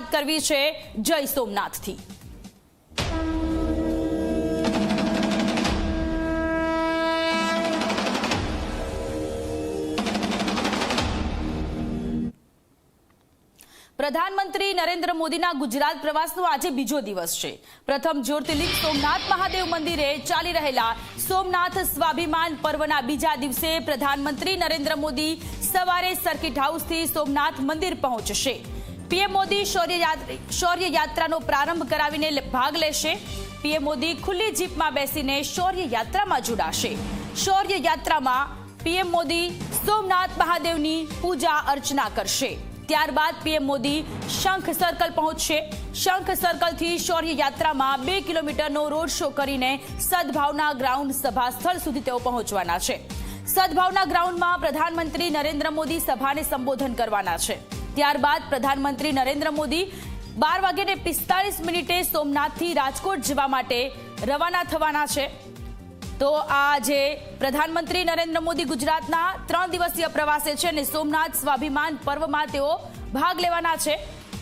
શરૂઆત કરવી છે જય સોમનાથથી. પ્રધાનમંત્રી નરેન્દ્ર મોદીના ગુજરાત પ્રવાસનો આજે બીજો દિવસ છે. પ્રથમ જ્યોતિર્લિંગ સોમનાથ મહાદેવ મંદિરે ચાલી રહેલા સોમનાથ સ્વાભિમાન પર્વના બીજા દિવસે પ્રધાનમંત્રી નરેન્દ્ર મોદી સવારે સર્કિટ હાઉસથી સોમનાથ મંદિર પહોંચશે. પીએમ મોદી શૌર્ય યાત્રાનો પ્રારંભ કરાવીને ભાગ લેશે. પીએમ મોદી ખુલ્લી જીપમાં બેસીને શૌર્ય યાત્રામાં જોડાશે. શૌર્ય યાત્રામાં પીએમ મોદી સોમનાથ મહાદેવની પૂજા અર્ચના કરશે. ત્યારબાદ પીએમ મોદી શંખ સર્કલ પહોંચશે. શંખ સર્કલથી શૌર્ય યાત્રામાં બે કિલોમીટરનો રોડ શો કરીને સદભાવના ગ્રાઉન્ડ સભા સ્થળ સુધી તેઓ પહોંચવાના છે. સદભાવના ગ્રાઉન્ડમાં પ્રધાનમંત્રી નરેન્દ્ર મોદી સભાને સંબોધન કરવાના છે. ત્યારબાદ પ્રધાનમંત્રી નરેન્દ્ર મોદી બાર વાગ્યાને પિસ્તાલીસ મિનિટે સોમનાથથી રાજકોટ જવા માટે રવાના થવાના છે. તો આ જે પ્રધાનમંત્રી નરેન્દ્ર મોદી ગુજરાતના ત્રણ દિવસીય પ્રવાસે છે અને સોમનાથ સ્વાભિમાન પર્વમાં તેઓ ભાગ લેવાના છે.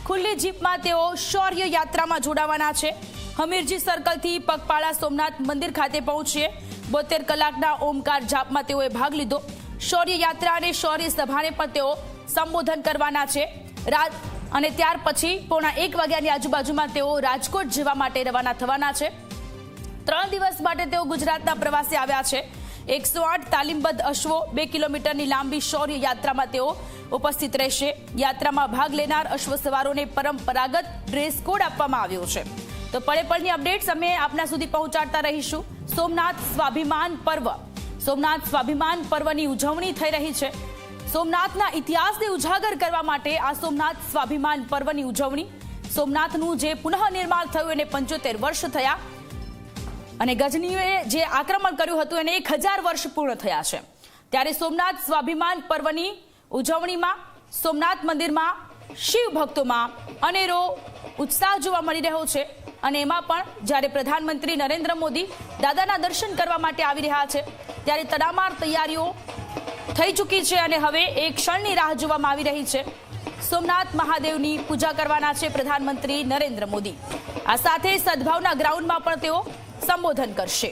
ખુલ્લી જીપમાં તેઓ શૌર્ય યાત્રામાં જોડાવાના છે. હમીરજી સર્કલથી પગપાળા સોમનાથ મંદિર ખાતે પહોંચીએ. બોતેર કલાકના ઓમકાર જાપમાં તેઓએ ભાગ લીધો. શૌર્ય યાત્રા અને શૌર્ય સભાને પણ તેઓ સંબોધન કરવાના છે. અને ત્યાર પછી પોણા એક વાગ્યાની આજુબાજુમાં તેઓ રાજકોટ જવા માટે રવાના થવાના છે. ત્રણ દિવસ માટે તેઓ ગુજરાતના પ્રવાસે આવ્યા છે. એકસો આઠ તાલીમબદ્ધ અશ્વો બે કિલોમીટરની લાંબી શૌર્ય યાત્રામાં તેઓ ઉપસ્થિત રહેશે. યાત્રામાં ભાગ લેનાર અશ્વ સવારોને પરંપરાગત ડ્રેસ કોડ આપવામાં આવ્યો છે. તો પળે પળની અપડેટ્સ અમે આપના સુધી પહોંચાડતા રહીશું. સોમનાથ સ્વાભિમાન પર્વ. સોમનાથ સ્વાભિમાન પર્વની ઉજવણી થઈ રહી છે. સોમનાથના ઇતિહાસને ઉજાગર કરવા માટે આ સોમનાથ સ્વાભિમાન પર્વની ઉજવણી. સોમનાથનું જે પુનઃનિર્માણ થયું એને પંચોતેર વર્ષ થયા. અને ગજનીએ જે આક્રમણ કર્યું હતું એને એક હજાર વર્ષ પૂર્ણ થયા છે. ત્યારે સોમનાથ સ્વાભિમાન પર્વની ઉજવણીમાં, સોમનાથ મંદિરમાં શિવ ભક્તોમાં અનેરો ઉત્સાહ જોવા મળી રહ્યો છે. અને એમાં પણ જ્યારે પ્રધાનમંત્રી નરેન્દ્ર મોદી દાદાના દર્શન કરવા માટે આવી રહ્યા છે, ત્યારે તડામાર તૈયારીઓ થઈ ચૂકી છે અને હવે એક ક્ષણની રાહ જોવામાં આવી રહી છે. સોમનાથ મહાદેવની પૂજા કરવાના છે પ્રધાનમંત્રી નરેન્દ્ર મોદી. આ સાથે સદભાવના ગ્રાઉન્ડમાં પણ તેઓ સંબોધન કરશે.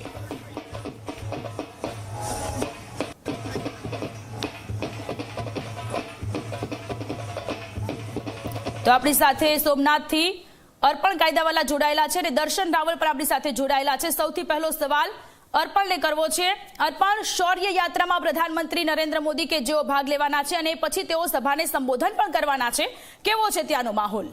તો આપણી સાથે સોમનાથથી અર્પણ કાયદાવાલા જોડાયેલા છે અને દર્શન રાવલ પણ આપણી સાથે જોડાયેલા છે. સૌથી પહેલો સવાલ અર્પણને કરવો છે. અર્પણ શૌર્ય યાત્રામાં પ્રધાનમંત્રી નરેન્દ્ર મોદી કે જેઓ ભાગ લેવાના છે અને પછી તેઓ સભાને સંબોધન પણ કરવાના છે. કેવો છે ત્યાંનો માહોલ?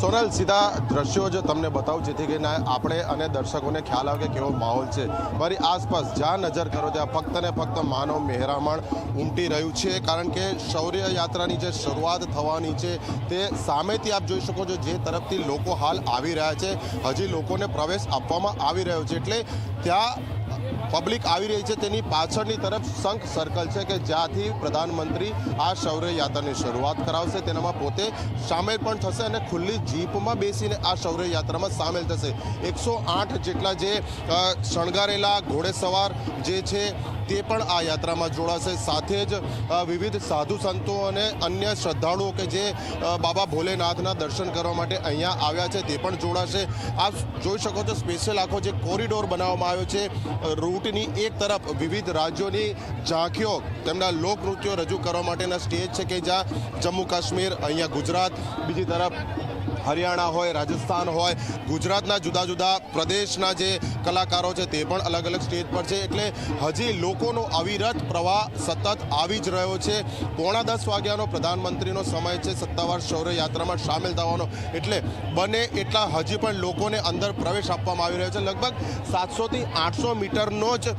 સોનલ, સીધા દ્રશ્યો જ તમને બતાવું, જેથી કરીને આપણે અને દર્શકોને ખ્યાલ આવે કે કેવો માહોલ છે. મારી આસપાસ જ્યાં નજર કરો ત્યાં ફક્ત ને ફક્ત માનવ મહેરામણ ઉમટી રહ્યું છે, કારણ કે શૌર્ય યાત્રાની જે શરૂઆત થવાની છે, તે સામેથી આપ જોઈ શકો છો જે તરફથી લોકો હાલ આવી રહ્યા છે. હજી લોકોને પ્રવેશ આપવામાં આવી રહ્યો છે, એટલે ત્યાં પબ્લિક આવી રહી છે તેની પાછળની તરફ શંખ સર્કલ છે કે જ્યાંથી પ્રધાનમંત્રી આ શૌર્ય યાત્રાની શરૂઆત કરાવશે. તેનામાં પોતે સામેલ પણ થશે અને ખુલ્લી જીપમાં બેસીને આ શૌર્ય યાત્રામાં સામેલ થશે. એકસો આઠ જેટલા જે શણગારેલા ઘોડેસવાર જે છે તે પણ આ યાત્રામાં જોડાશે. સાથે જ વિવિધ સાધુ સંતો અને અન્ય શ્રદ્ધાળુઓ કે જે બાબા ભોલેનાથના દર્શન કરવા માટે અહીંયા આવ્યા છે, તે પણ જોડાશે. આપ જોઈ શકો છો સ્પેશિયલ આખો જે કોરિડોર બનાવવામાં આવ્યો છે રૂટની એક તરફ વિવિધ રાજ્યોની ઝાંખીઓ તેમના લોકનૃત્યો રજૂ કરવા માટેના સ્ટેજ છે કે જ્યાં જમ્મુ કાશ્મીર, અહીંયા ગુજરાત, બીજી તરફ હરિયાણા હોય, રાજસ્થાન હોય, ગુજરાતના જુદા જુદા પ્રદેશના જે કલાકારો છે તે પણ અલગ અલગ સ્ટેજ પર છે. એટલે હજી લોકોનો અવિરત પ્રવાહ સતત આવી જ રહ્યો છે. પોણા દસ વાગ્યાનો પ્રધાનમંત્રીનો સમય છે. સત્તાવાર શૌર્ય યાત્રામાં સામેલ થવાનો. એટલે બને એટલા હજી પણ લોકોને અંદર પ્રવેશ આપવામાં આવી રહ્યો છે. લગભગ સાતસોથી આઠસો મીટરનો જ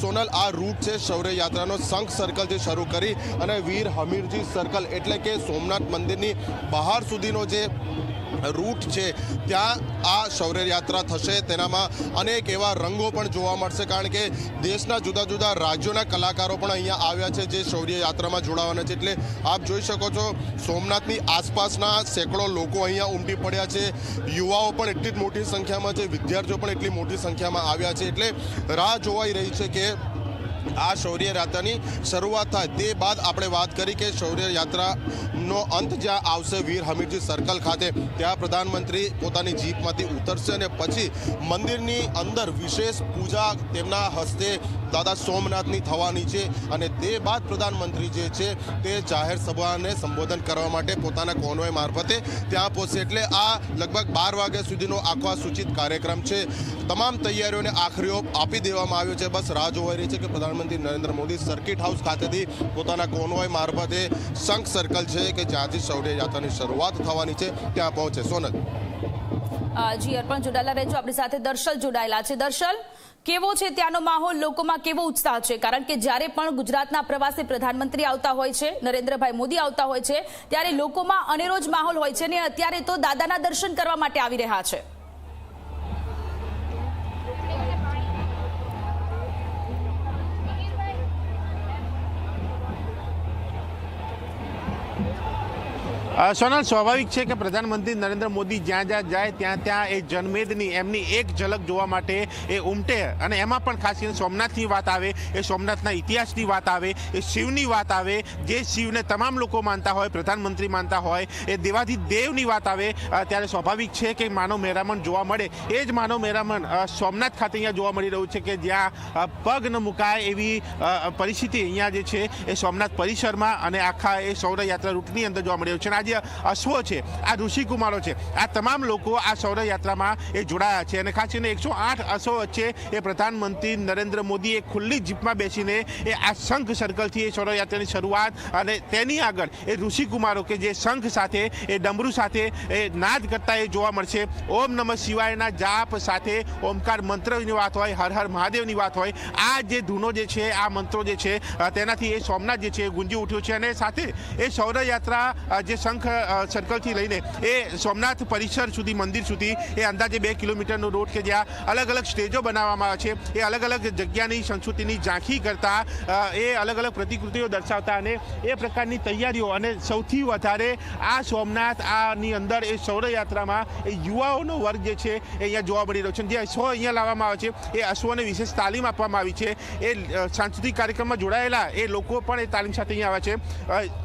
સોનલ આ રૂટ છે શૌર્ય યાત્રાનો શંખ સર્કલથી શરૂ કરી અને વીર હમીરજી સર્કલ એટલે કે સોમનાથ મંદિરની બહાર સુધીનો જે રૂટ છે, ત્યાં આ શૌર્ય યાત્રા થશે. તેનામાં અનેક એવા રંગો પણ જોવા મળશે, કારણ કે દેશના જુદા જુદા રાજ્યોના કલાકારો પણ અહીંયા આવ્યા છે જે શૌર્ય યાત્રામાં જોડાવાના છે. એટલે આપ જોઈ શકો છો, સોમનાથની આસપાસના સેંકડો લોકો અહીંયા ઉમટી પડ્યા છે. યુવાઓ પણ એટલી જ મોટી સંખ્યામાં છે, વિદ્યાર્થીઓ પણ એટલી મોટી સંખ્યામાં આવ્યા છે. એટલે રાહ જોવાઈ રહી છે કે આ શૌર્ય યાત્રાની શરૂઆત થાય તે બાદ આપણે વાત કરી કે શૌર્ય યાત્રાનો અંત જ્યાં આવશે વીર હમીરજી સર્કલ ખાતે, ત્યાં પ્રધાનમંત્રી પોતાની જીપમાંથી ઉતરશે અને પછી મંદિરની અંદર વિશેષ પૂજા તેમના હસ્તે દાદા સોમનાથની થવાની છે અને તે બાદ પ્રધાનમંત્રી જે છે તે જાહેર સભાને સંબોધન કરવા માટે પોતાના કોનવોય મારફતે ત્યાં પહોંચશે. એટલે આ લગભગ બાર વાગ્યા સુધીનો આખો સૂચિત કાર્યક્રમ છે. તમામ તૈયારીઓને આખરી ઓપ આપી દેવામાં આવ્યો છે. બસ રાહ જોવાઈ રહી છે કે પ્રધાનમંત્રી નરેન્દ્ર મોદી સર્કિટ હાઉસ ખાતેથી પોતાના કોનવોય મારફતે શંખ સર્કલ છે કે જ્યાંથી શૌર્ય યાત્રાની શરૂઆત થવાની છે, ત્યાં પહોંચે. સોનલ. જી, અર્પણ જોડાયેલા રહેજો. આપણી સાથે દર્શલ જોડાયેલા છે. દર્શલ, કેવો છે ત્યાંનો માહોલ? લોકોમાં કેવો ઉત્સાહ છે? કારણ કે જ્યારે પણ ગુજરાતના પ્રવાસે પ્રધાનમંત્રી આવતા હોય છે, નરેન્દ્રભાઈ મોદી આવતા હોય છે, ત્યારે લોકોમાં અનેરો જ માહોલ હોય છે ને અત્યારે તો દાદાના દર્શન કરવા માટે આવી રહ્યા છે. સોનલ, સ્વાભાવિક છે કે પ્રધાનમંત્રી નરેન્દ્ર મોદી જ્યાં જ્યાં જાય, ત્યાં ત્યાં એ જનમેદની, એમની એક ઝલક જોવા માટે એ ઉમટે. અને એમાં પણ ખાસ કરીને સોમનાથની વાત આવે, એ સોમનાથના ઇતિહાસની વાત આવે, એ શિવની વાત આવે, જે શિવને તમામ લોકો માનતા હોય, પ્રધાનમંત્રી માનતા હોય, એ દેવાધી દેવની વાત આવે ત્યારે સ્વાભાવિક છે કે માનવ મહેરામણ જોવા મળે. એ જ માનવ મહેરામણ સોમનાથ ખાતે અહીંયા જોવા મળી રહ્યું છે કે જ્યાં પગ ન મુકાય એવી પરિસ્થિતિ અહીંયા જે છે, એ સોમનાથ પરિસરમાં અને આખા એ સૌરયાત્રા રૂટની અંદર જોવા મળી રહ્યું છે. અને આ જે અશ્વો છે, આ ઋષિકુમારો છે. આ તમામ લોકો આ શૌર્યયાત્રામાં એ જોડાયા છે અને ખાસ કરીને એકસો આઠ અશ્વો વચ્ચે એ પ્રધાનમંત્રી નરેન્દ્ર મોદી એ ખુલ્લી જીપમાં બેસીને એ આ શંખ સર્કલથી એ સૌર યાત્રાની શરૂઆત અને તેની આગળ એ ઋષિકુમારો કે જે શંખ સાથે, એ ડમરૂ સાથે, એ નાદ કરતા એ જોવા મળશે. ઓમ નમઃ શિવાયના જાપ સાથે ઓમકાર મંત્રની વાત હોય, હર હર મહાદેવની વાત હોય, આ જે ધૂનો જે છે, આ મંત્રો જે છે તેનાથી એ સોમનાથ જે છે એ ગુંજી ઉઠ્યો છે અને સાથે એ સૌર યાત્રા જે શંખ અ, સર્કલથી લઈને એ સોમનાથ પરિસર સુધી મંદિર સુધી એ અંદાજે બે કિલોમીટરનો રોડ કે જ્યાં અલગ અલગ સ્ટેજો બનાવવામાં આવે છે એ અલગ અલગ જગ્યાની સંસ્કૃતિની ઝાંખી કરતા એ અલગ અલગ પ્રતિકૃતિઓ દર્શાવતા અને એ પ્રકારની તૈયારીઓ અને સૌથી વધારે આ સોમનાથ આની અંદર એ સૌરયાત્રામાં એ યુવાઓનો વર્ગ જે છે એ અહીંયા જોવા મળી રહ્યો છે. જે અશ્વો અહીંયા લાવવામાં આવે છે એ અશ્વોને વિશેષ તાલીમ આપવામાં આવી છે. એ સાંસ્કૃતિક કાર્યક્રમમાં જોડાયેલા એ લોકો પણ એ તાલીમ સાથે અહીંયા આવે છે.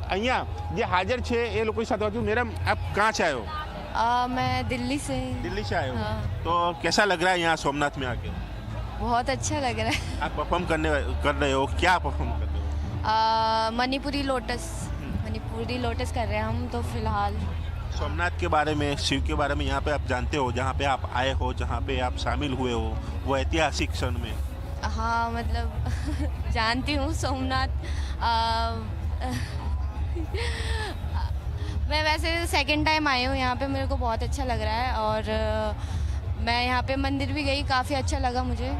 અહીંયા જે હાજર છે એ લોકો आपके साथ बाजू मेरा आप कहाँ से आए हो? आ, मैं दिल्ली से। दिल्ली से आए हो? हाँ। तो कैसा लग रहा है यहाँ सोमनाथ में आके? बहुत अच्छा लग रहा है। आप परफॉर्म करने कर रहे हो? क्या परफॉर्म कर रहे हो? मणिपुरी लोटस। हम्म। मणिपुरी लोटस कर रहे हैं हम तो फ़िलहाल। सोमनाथ के बारे में शिव के बारे में यहाँ पे आप जानते हो जहाँ पे आप आए हो जहाँ पे आप शामिल हुए हो वो ऐतिहासिक क्षण में। हाँ मतलब जानती हूँ सोमनाथ। मैं वैसे सेकंड टाइम आई हूँ यहाँ पे मेरे को बहुत अच्छा लग रहा है और आ, मैं यहाँ पे मंदिर भी गई काफ़ी अच्छा लगा मुझे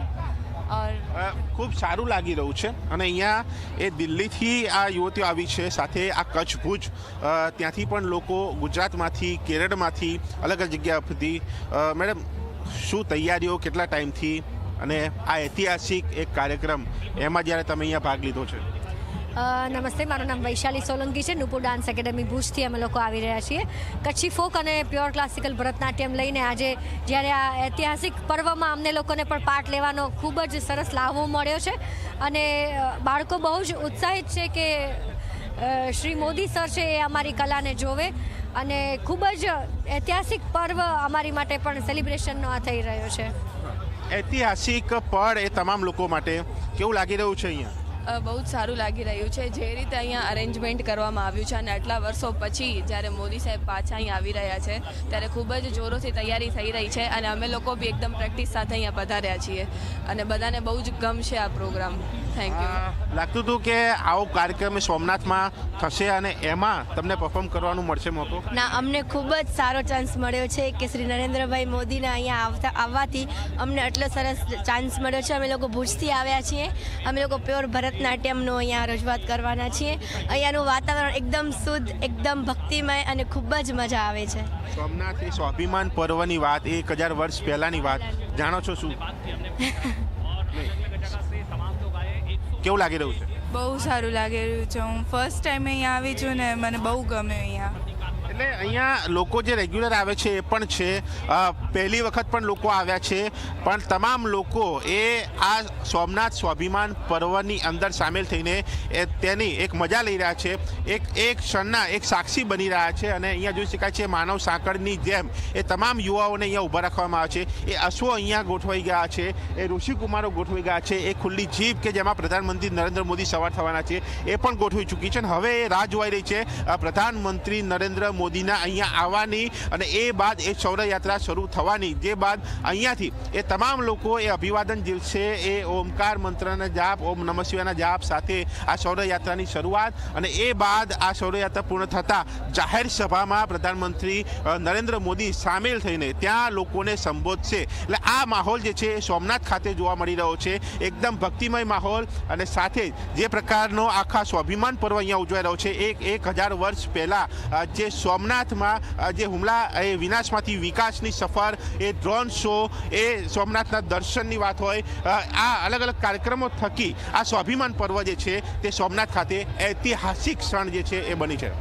और અ, ખૂબ સારું લાગી રહ્યું છે અને અહીંયા એ દિલ્હીથી આ યુવતીઓ આવી છે સાથે આ કચ્છ ભુજ અ, ત્યાંથી પણ લોકો ગુજરાતમાંથી કેરળમાંથી અલગ અલગ જગ્યા પરથી અ, મેડમ શું તૈયારીઓ કેટલા ટાઈમથી અને આ ઐતિહાસિક એક કાર્યક્રમ એમાં જ્યારે તમે અહીંયા ભાગ લીધો છે અ, નમસ્તે, મારું નામ વૈશાલી સોલંકી છે. નુપુર ડાન્સ એકેડેમી ભુજથી અમે લોકો આવી રહ્યા છીએ. કચ્છી ફોક અને પ્યોર ક્લાસિકલ ભરતનાટ્યમ લઈને આજે જ્યારે આ ઐતિહાસિક પર્વમાં અમને લોકોને પણ પાર્ટ લેવાનો ખૂબ જ સરસ લાભો મળ્યો છે અને બાળકો બહુ જ ઉત્સાહિત છે કે શ્રી મોદી સર છે એ અમારી કલાને જોવે અને ખૂબ જ ઐતિહાસિક પર્વ અમારી માટે પણ સેલિબ્રેશનનો આ થઈ રહ્યો છે. ઐતિહાસિક પળ એ તમામ લોકો માટે. કેવું લાગી રહ્યું છે અહીંયા? બહુ જ સારું લાગી રહ્યું છે. જે રીતે અહીંયા અરેન્જમેન્ટ કરવામાં આવ્યું છે અને આટલા વર્ષો પછી જ્યારે મોદી સાહેબ પાછા અહીં આવી રહ્યા છે, ત્યારે ખૂબ જ જોરોથી તૈયારી થઈ રહી છે અને અમે લોકો બી એકદમ પ્રેક્ટિસ સાથે અહીંયા પધાર્યા છીએ. અને બધાને બહુ જ ગમશે આ પ્રોગ્રામ થેન્ક યુ લાગતું હતું કે આવો કાર્યક્રમ સોમનાથમાં થશે અને એમાં તમને પરફોર્મ કરવાનું મળશે મોકો ના અમને ખૂબ જ સારો ચાન્સ મળ્યો છે કે શ્રી નરેન્દ્રભાઈ મોદીને અહીંયા આવતા આવવાથી અમને એટલો સરસ ચાન્સ મળ્યો છે. અમે લોકો ભુજથી આવ્યા છીએ. અમે લોકો પ્યોર ભરતનાટ્યમનો અહીંયા રજૂઆત કરવાના છીએ. અહીંયાનું વાતાવરણ એકદમ શુદ્ધ એકદમ ભક્તિમય અને ખૂબ જ મજા આવે છે. સોમનાથ એ સ્વાભિમાન પર્વની વાત એક હજાર વર્ષ પહેલાંની વાત. જાણો છો શું? કેવું લાગી રહ્યું છે? બહુ સારું લાગી રહ્યું છે. હું ફર્સ્ટ ટાઈમ અહીંયા આવી છું ને મને બહુ ગમે અહીંયા. અહીંયા લોકો જે રેગ્યુલર આવે છે એ પણ છે. પહેલી વખત પણ લોકો આવ્યા છે. પણ તમામ લોકો એ આ સોમનાથ સ્વાભિમાન પર્વની અંદર સામેલ થઈને તેની એક મજા લઈ રહ્યા છે. એક એક ક્ષણના એક સાક્ષી બની રહ્યા છે અને અહીંયા જોઈ શકાય છે માનવ સાંકળની જેમ એ તમામ યુવાઓને અહીંયા ઊભા રાખવામાં આવે છે. એ અશ્વો અહીંયા ગોઠવાઈ ગયા છે. એ ઋષિકુમારો ગોઠવાઈ ગયા છે. એ ખુલ્લી જીપ કે જેમાં પ્રધાનમંત્રી નરેન્દ્ર મોદી સવાર થવાના છે, એ પણ ગોઠવી ચૂકી છે અને હવે એ રાહ જોવાઈ રહી છે. પ્રધાનમંત્રી નરેન્દ્ર મોદીના અહીંયા આવવાની અને એ બાદ એ શૌર્યયાત્રા શરૂ થવાની. જે બાદ અહીંયાથી એ તમામ લોકો એ અભિવાદન ઝીલશે એ ઓમકાર મંત્રના જાપ, ઓમ નમ શિવાના જાપ સાથે આ શૌર્યયાત્રાની શરૂઆત અને એ બાદ આ શૌર્યયાત્રા પૂર્ણ થતાં જાહેર સભામાં પ્રધાનમંત્રી નરેન્દ્ર મોદી સામેલ થઈને ત્યાં લોકોને સંબોધશે. એટલે આ માહોલ જે છે એ સોમનાથ ખાતે જોવા મળી રહ્યો છે. એકદમ ભક્તિમય માહોલ અને સાથે જ પ્રકારનો આખા સ્વાભિમાન પર્વ અહીંયા ઉજવાઈ રહ્યો છે. એક એક હજાર વર્ષ પહેલાં જે જે સોમનાથમાં જે હુમલા એ વિનાશમાંથી વિકાસની સફર એ ડ્રોન શો એ સોમનાથના દર્શનની વાત હોય આ અલગ અલગ કાર્યક્રમો થકી આ સ્વાભિમાન પર્વ જે છે તે સોમનાથ ખાતે ઐતિહાસિક ક્ષણ જે છે એ બની છે.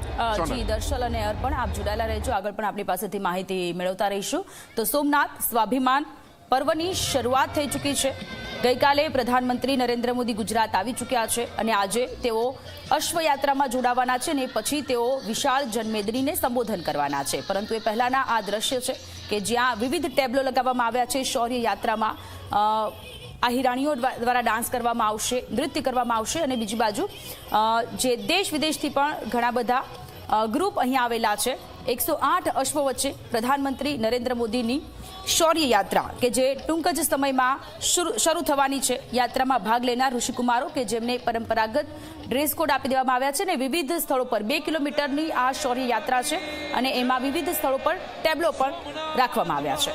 જી દર્શલ અને અર્પણ આપ જોડાયેલા રહેજો. આગળ પણ આપણી પાસેથી માહિતી મેળવતા રહીશું. તો સોમનાથ સ્વાભિમાન પર્વની શરૂઆત થઈ ચૂકી છે. ગઈકાલે પ્રધાનમંત્રી નરેન્દ્ર મોદી ગુજરાત આવી ચૂક્યા છે અને આજે તેઓ અશ્વયાત્રામાં જોડાવાના છે અને પછી તેઓ વિશાળ જનમેદનીને સંબોધન કરવાના છે. પરંતુ એ પહેલાંના આ દ્રશ્ય છે કે જ્યાં વિવિધ ટેબ્લો લગાવવામાં આવ્યા છે, શૌર્ય યાત્રામાં આ હિરાણીઓ દ્વારા ડાન્સ કરવામાં આવશે, નૃત્ય કરવામાં આવશે અને બીજી બાજુ જે દેશ વિદેશથી પણ ઘણા બધા ગ્રુપ અહીંયા આવેલા છે. એકસો આઠ અશ્વ વચ્ચે પ્રધાનમંત્રી નરેન્દ્ર મોદીની શૌર્ય યાત્રા કે જે ટૂંક જ સમયમાં શરૂ થવાની છે. યાત્રામાં ભાગ લેનાર ઋષિકુમારો કે જેમને પરંપરાગત ડ્રેસ કોડ આપી દેવામાં આવ્યા છે અને વિવિધ સ્થળો પર બે કિલોમીટરની આ શૌર્ય યાત્રા છે અને એમાં વિવિધ સ્થળો પર ટેબ્લો પણ રાખવામાં આવ્યા છે.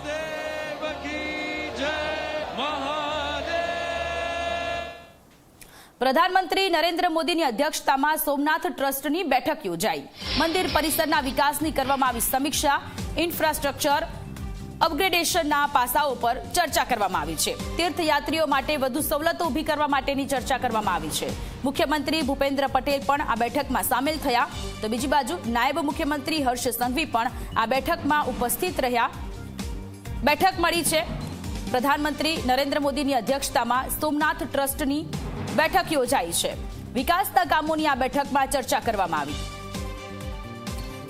પ્રધાનમંત્રી નરેન્દ્ર મોદીની અધ્યક્ષતામાં સોમનાથ ટ્રસ્ટની બેઠક યોજાઈ. મંદિર પરિસરના વિકાસની કરવામાં આવી સમીક્ષા, ઇન્ફ્રાસ્ટ્રક્ચર અપગ્રેડેશનના પાસાઓ પર ચર્ચા કરવામાં આવી છે. તીર્થયાત્રીઓ માટે વધુ સવલતો ઊભી કરવા માટેની ચર્ચા કરવામાં આવી છે. મુખ્યમંત્રી ભૂપેન્દ્ર પટેલ પણ આ બેઠકમાં સામેલ થયા. તો બીજી બાજુ નાયબ મુખ્યમંત્રી હર્ષ સંઘવી પણ આ બેઠકમાં ઉપસ્થિત રહ્યા. બેઠક મળી છે. પ્રધાનમંત્રી નરેન્દ્ર મોદીની અધ્યક્ષતામાં સોમનાથ ટ્રસ્ટની બેઠક યોજાઈ છે. વિકાસના કામોની આ બેઠકમાં ચર્ચા કરવામાં આવી.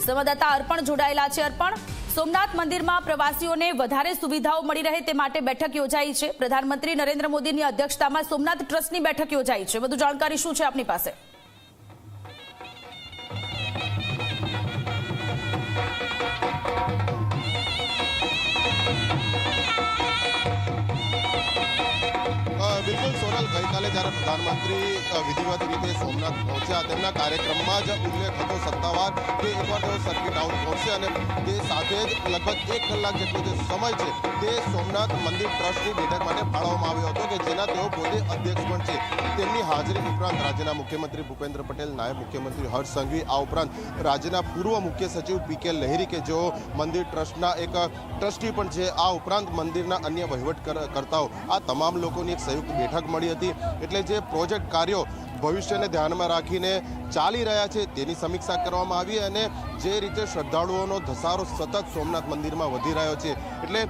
સંવાદદાતા અર્પણ જોડાયેલા છે. અર્પણ? સોમનાથ મંદિરમાં પ્રવાસીઓને વધારે સુવિધાઓ મળી રહે તે માટે બેઠક યોજાઈ છે. પ્રધાનમંત્રી નરેન્દ્ર મોદીની અધ્યક્ષતામાં સોમનાથ ટ્રસ્ટની બેઠક યોજાઈ છે. વધુ જાણકારી શું છે આપની પાસે? ગઈકાલે જ્યારે પ્રધાનમંત્રી વિધિવત રીતે સોમનાથ પહોંચ્યા, તેમના કાર્યક્રમમાં જ ઉલ્લેખ હતો સત્તાવાર કે એકવાર તેઓ સર્કિટ આઉટ પહોંચશે અને તે સાથે જ લગભગ એક કલાક જેટલો જે સમય છે તે સોમનાથ મંદિર ટ્રસ્ટની બેઠક માટે ફાળવવામાં આવ્યો હતો કે જેના તેઓ પોતે અધ્યક્ષ પણ છે. તેમની હાજરી ઉપરાંત રાજ્યના મુખ્યમંત્રી ભૂપેન્દ્ર પટેલ, નાયબ મુખ્યમંત્રી હર્ષ સંઘવી, આ ઉપરાંત રાજ્યના પૂર્વ મુખ્ય સચિવ પી કે લહેરી કે જેઓ મંદિર ટ્રસ્ટના એક ટ્રસ્ટી પણ છે. આ ઉપરાંત મંદિરના અન્ય વહીવટ કર- કરતાઓ, આ તમામ લોકોની એક સંયુક્ત બેઠક મળી હતી. એટલે જે પ્રોજેક્ટ કાર્યો ભવિષ્યને ધ્યાનમાં રાખીને ચાલી રહ્યા છે તેની સમીક્ષા કરવામાં આવી અને જે રીતે શ્રદ્ધાળુઓનો ધસારો સતત સોમનાથ મંદિરમાં વધી રહ્યો છે. એટલે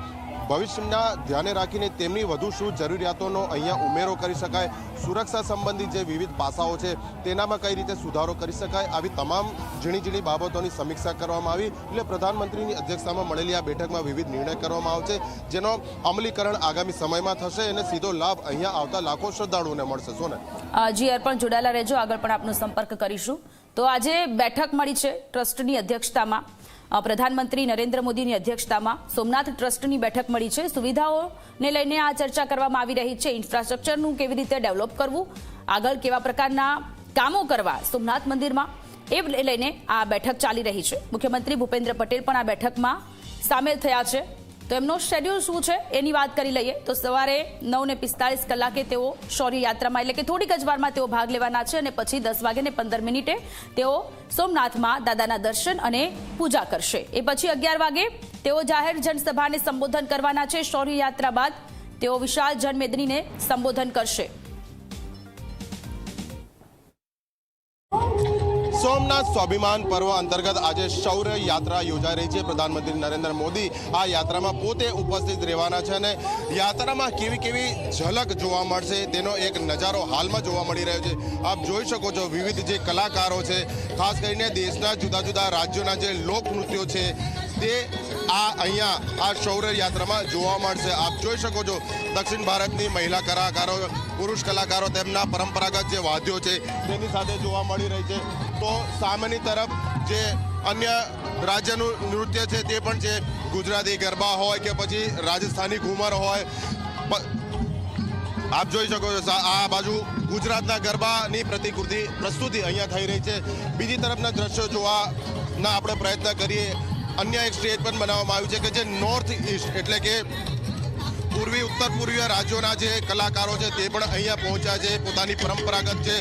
ભવિષ્યના ધ્યાને રાખીને તેમની વધુ શું જરૂરિયાતોનો અહીંયા ઉમેરો કરી શકાય, સુરક્ષા સંબંધિત જે વિવિધ પાસાઓ છે, તેનામાં કઈ રીતે સુધારો કરી શકાય, આવી તમામ ઝીણી ઝીણી બાબતોની સમીક્ષા કરવામાં આવી. એટલે પ્રધાનમંત્રીની અધ્યક્ષતામાં મળેલી આ બેઠકમાં વિવિધ નિર્ણય કરવામાં આવશે, જેનો અમલીકરણ આગામી સમયમાં થશે અને સીધો લાભ અહીંયા આવતા લાખો શ્રદ્ધાળુઓને મળશે. સોને જી અર્પણ જોડાયેલા રહેજો, આગળ પણ આપનો સંપર્ક કરીશું. તો આજે બેઠક મળી છે ટ્રસ્ટની અધ્યક્ષતામાં. પ્રધાનમંત્રી નરેન્દ્ર મોદીની અધ્યક્ષતામાં સોમનાથ ટ્રસ્ટની બેઠક મળી છે. સુવિધાઓને લઈને આ ચર્ચા કરવામાં આવી રહી છે. ઇન્ફ્રાસ્ટ્રક્ચરનું કેવી રીતે ડેવલપ કરવું, આગળ કેવા પ્રકારના કામો કરવા સોમનાથ મંદિરમાં, એ લઈને આ બેઠક ચાલી રહી છે. મુખ્યમંત્રી ભૂપેન્દ્ર પટેલ પણ આ બેઠકમાં સામેલ થયા છે. તો એમનો શેડ્યુલ શું છે એની વાત કરી લઈએ. તો સવારે નવ ને પિસ્તાળીસ કલાકે તેઓ શૌર્ય યાત્રામાં એટલે કે થોડીક જ વારમાં તેઓ ભાગ લેવાના છે અને પછી દસ વાગે ને પંદર મિનિટે તેઓ સોમનાથમાં દાદાના દર્શન અને પૂજા કરશે. એ પછી અગિયાર વાગે તેઓ જાહેર જનસભાને સંબોધન કરવાના છે. શૌર્ય યાત્રા બાદ તેઓ વિશાળ જનમેદનીને સંબોધન કરશે. સોમનાથ સ્વાભિમાન પર્વ અંતર્ગત આજે શૌર્ય યાત્રા યોજાઈ રહી છે. પ્રધાનમંત્રી નરેન્દ્ર મોદી આ યાત્રામાં પોતે ઉપસ્થિત રહેવાના છે અને યાત્રામાં કેવી કેવી ઝલક જોવા મળશે તેનો એક નજારો હાલમાં જોવા મળી રહ્યો છે. આપ જોઈ શકો છો વિવિધ જે કલાકારો છે, ખાસ કરીને દેશના જુદા જુદા રાજ્યોના જે લોકનૃત્યો છે, તે આ અહીંયા આ શૌર્ય યાત્રામાં જોવા મળશે. આપ જોઈ શકો છો, દક્ષિણ ભારતની મહિલા કલાકારો, પુરુષ કલાકારો તેમના પરંપરાગત જે વાદ્યો છે, તેની સાથે જોવા મળી રહી છે. તો સામેની તરફ જે અન્ય રાજ્યનું નૃત્ય છે, તે પણ છે. ગુજરાતી ગરબા હોય કે પછી રાજસ્થાની ઘુમર હોય. આપ જોઈ શકો છો આ બાજુ ગુજરાતના ગરબાની પ્રતિકૃતિ પ્રસ્તુતિ અહીંયા થઈ રહી છે. બીજી તરફના દ્રશ્યો જોવાના આપણે પ્રયત્ન કરીએ. અન્ય એક સ્ટેજ પણ બનાવવામાં આવ્યું છે કે જે નોર્થ ઈસ્ટ એટલે કે પૂર્વી, ઉત્તર પૂર્વીય રાજ્યોના જે કલાકારો છે તે પણ અહીંયા પહોંચ્યા છે, પોતાની પરંપરાગત જે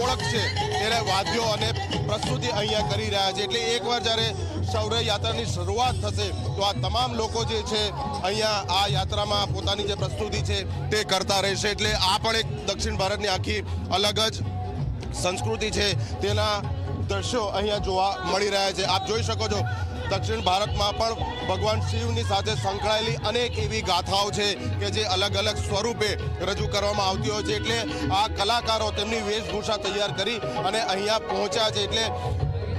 ઓળખ છે તેને વાદ્યો અને પ્રસ્તુતિ અહીંયા કરી રહ્યા છે. એટલે એકવાર જ્યારે શૌર્ય યાત્રાની શરૂઆત થશે, તો આ તમામ લોકો જે છે અહીંયા આ યાત્રામાં પોતાની જે પ્રસ્તુતિ છે તે કરતા રહેશે. એટલે આ પણ એક દક્ષિણ ભારતની આખી અલગ જ સંસ્કૃતિ છે. તેના દ્રશ્યો અહીંયા જોવા મળી રહ્યા છે. આપ જોઈ શકો છો દક્ષિણ ભારતમાં પણ ભગવાન શિવની સાથે સંકળાયેલી અનેક એવી ગાથાઓ છે કે જે અલગ અલગ સ્વરૂપે રજૂ કરવામાં આવતી હોય છે. એટલે આ કલાકારો તેમની વેશભૂષા તૈયાર કરી અને અહીંયા પહોંચ્યા છે. એટલે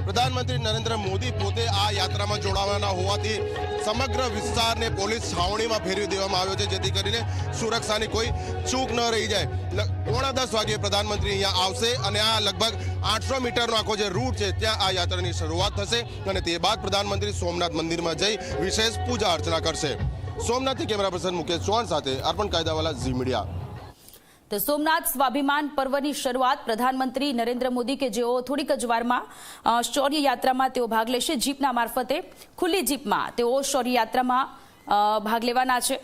પ્રધાનમંત્રી નરેન્દ્ર મોદી પોતે આ યાત્રામાં જોડાવાના હોવાથી સમગ્ર વિસ્તારને પોલીસ છાવણીમાં ફેરવી દેવામાં આવ્યો છે, જેથી કરીને સુરક્ષાની કોઈ ચૂક ન રહી જાય. પોણા દસ વાગે પ્રધાનમંત્રી અહીંયા આવશે અને આ લગભગ આઠસો મીટરનો આખો જે રૂટ છે, ત્યાં આ યાત્રાની શરૂઆત થશે અને તે બાદ પ્રધાનમંત્રી સોમનાથ મંદિરમાં જઈ વિશેષ પૂજા અર્ચના કરશે. સોમનાથથી કેમેરા પર્સન મુકેશ ચૌહાણ સાથે અર્પણ કાયદાવાલા ઝી મીડિયા. તો સોમનાથ સ્વાભિમાન પર્વની શરૂઆત પ્રધાનમંત્રી નરેન્દ્ર મોદી કે જેઓ થોડીક જ વારમાં શૌર્ય યાત્રામાં તેઓ ભાગ લેશે જીપના મારફતે. ખુલ્લી જીપમાં તેઓ શૌર્ય યાત્રામાં ભાગ લેવાના છે.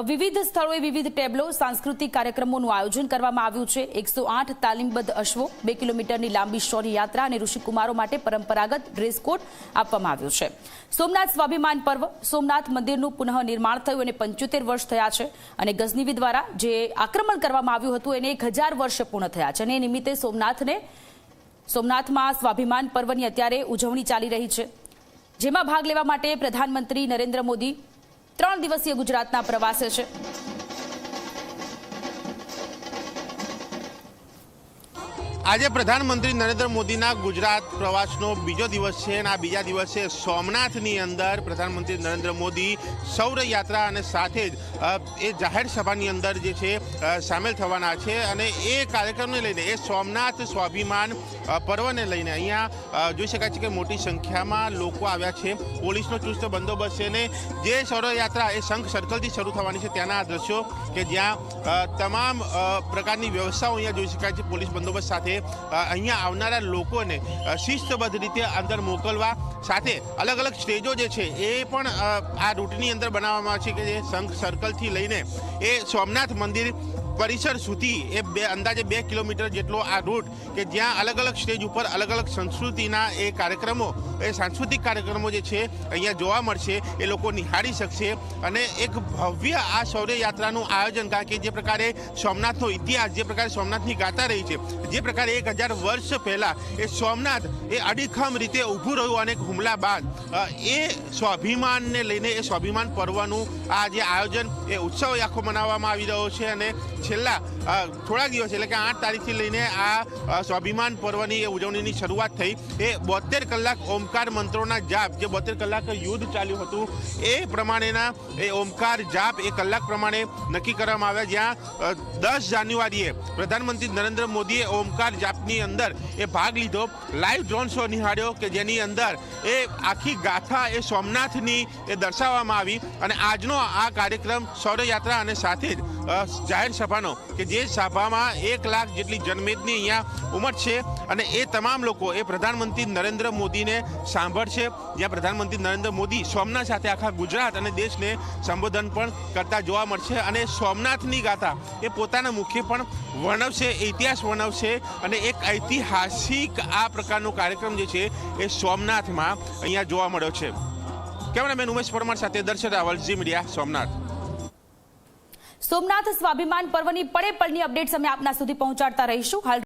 વિવિધ સ્થળોએ વિવિધ ટેબલો, સાંસ્કૃતિક કાર્યક્રમોનું આયોજન કરવામાં આવ્યું છે. એકસો આઠ તાલીમબદ્ધ અશ્વો, બે કિલોમીટરની લાંબી શૌર્ય યાત્રા અને ઋષિકુમારો માટે પરંપરાગત ડ્રેસ કોડ આપવામાં આવ્યો છે. સોમનાથ સ્વાભિમાન પર્વ, સોમનાથ મંદિરનું પુનઃ નિર્માણ થયું અને પંચોતેર વર્ષ થયા છે અને ગઝનીવી દ્વારા જે આક્રમણ કરવામાં આવ્યું હતું એને એક હજાર વર્ષ પૂર્ણ થયા છે અને એ નિમિત્તે સોમનાથને, સોમનાથમાં સ્વાભિમાન પર્વની અત્યારે ઉજવણી ચાલી રહી છે. જેમાં ભાગ લેવા માટે પ્રધાનમંત્રી નરેન્દ્ર મોદી ત્રણ દિવસીય ગુજરાતના પ્રવાસે છે. આજે પ્રધાનમંત્રી નરેન્દ્ર મોદીના ગુજરાત પ્રવાસનો બીજો દિવસ છે અને આ બીજા દિવસે સોમનાથની અંદર પ્રધાનમંત્રી નરેન્દ્ર મોદી સૌર યાત્રા અને સાથે જ એ જાહેર સભાની અંદર જે છે સામેલ થવાના છે અને એ કાર્યક્રમને લઈને, એ સોમનાથ સ્વાભિમાન પર્વને લઈને અહીંયા જોઈ શકાય છે કે મોટી સંખ્યામાં લોકો આવ્યા છે. પોલીસનો ચુસ્ત બંદોબસ્ત છે અને જે સૌર યાત્રા એ શંખ સર્કલથી શરૂ થવાની છે. ત્યાંના આ દ્રશ્યો કે જ્યાં તમામ પ્રકારની વ્યવસ્થાઓ અહીંયા જોઈ શકાય છે. પોલીસ બંદોબસ્ત સાથે અ, અહીંયા આવનારા લોકોને શિસ્તબદ્ધ રીતે અંદર મોકલવા સાથે અલગ અલગ સ્ટેજો જે છે એ પણ આ રૂટની અંદર બનાવવામાં આવે છે કે જે શંખ સર્કલથી લઈને એ સોમનાથ મંદિર પરિસર સુધી એ બે અંદાજે બે કિલોમીટર જેટલો આ રૂટ કે જ્યાં અલગ અલગ સ્ટેજ ઉપર અલગ અલગ સંસ્કૃતિના એ કાર્યક્રમો, એ સાંસ્કૃતિક કાર્યક્રમો જે છે, અહીંયા જોવા મળશે, એ લોકો નિહાળી શકશે. અને એક ભવ્ય આ શૌર્ય યાત્રાનું આયોજન, કારણ કે જે પ્રકારે સોમનાથનો ઇતિહાસ, જે પ્રકારે સોમનાથની ગાતા રહી છે, જે પ્રકારે એક હજાર વર્ષ પહેલાં એ સોમનાથ એ અડીખમ રીતે ઊભું રહ્યું અને હુમલા બાદ એ સ્વાભિમાનને લઈને, એ સ્વાભિમાન પર્વનું આ જે આયોજન, એ ઉત્સવ આખો મનાવવામાં આવી રહ્યો છે. અને છેલ્લા થોડા દિવસ, એટલે કે આઠ તારીખથી લઈને આ સ્વાભિમાન પર્વની એ ઉજવણીની શરૂઆત થઈ. એ બોતેર કલાક ઓમકાર મંત્રોના જાપ, જે બોતેર કલાક યુદ્ધ ચાલ્યું હતું, એ પ્રમાણેના, એ ઓમકાર જાપ એ કલાક પ્રમાણે નક્કી કરવામાં આવ્યા, જ્યાં દસ જાન્યુઆરીએ પ્રધાનમંત્રી નરેન્દ્ર મોદીએ ઓમકાર જાપની અંદર એ ભાગ લીધો. લાઈવ ડ્રોન શો નિહાળ્યો કે જેની અંદર એ આખી ગાથા એ સોમનાથની એ દર્શાવવામાં આવી. અને આજનો આ કાર્યક્રમ શૌર્યયાત્રા અને સાથે જ જાહેર સભાનો, કે જે સભામાં એક લાખ જેટલી જનમેદની અહીંયા ઉમટશે અને એ તમામ લોકો, એ પ્રધાનમંત્રી નરેન્દ્ર મોદીને સાંભળશે. જ્યાં પ્રધાનમંત્રી નરેન્દ્ર મોદી સોમનાથ સાથે આખા ગુજરાત અને દેશને સંબોધન પણ કરતા જોવા મળશે અને સોમનાથની ગાથા એ પોતાના મુખે પણ વર્ણવશે, ઇતિહાસ વર્ણવશે અને એક ઐતિહાસિક આ પ્રકારનો કાર્યક્રમ જે છે એ સોમનાથમાં અહીંયા જોવા મળ્યો છે. કેમેરામેન ઉમેશ પરમાર સાથે દર્શન રાવલ, ઝી મીડિયા, સોમનાથ. સોમનાથ સ્વાભિમાન પર્વની પળે પળની અપડેટ્સ અમે આપના સુધી પહોંચાડતા રહીશું. હાલ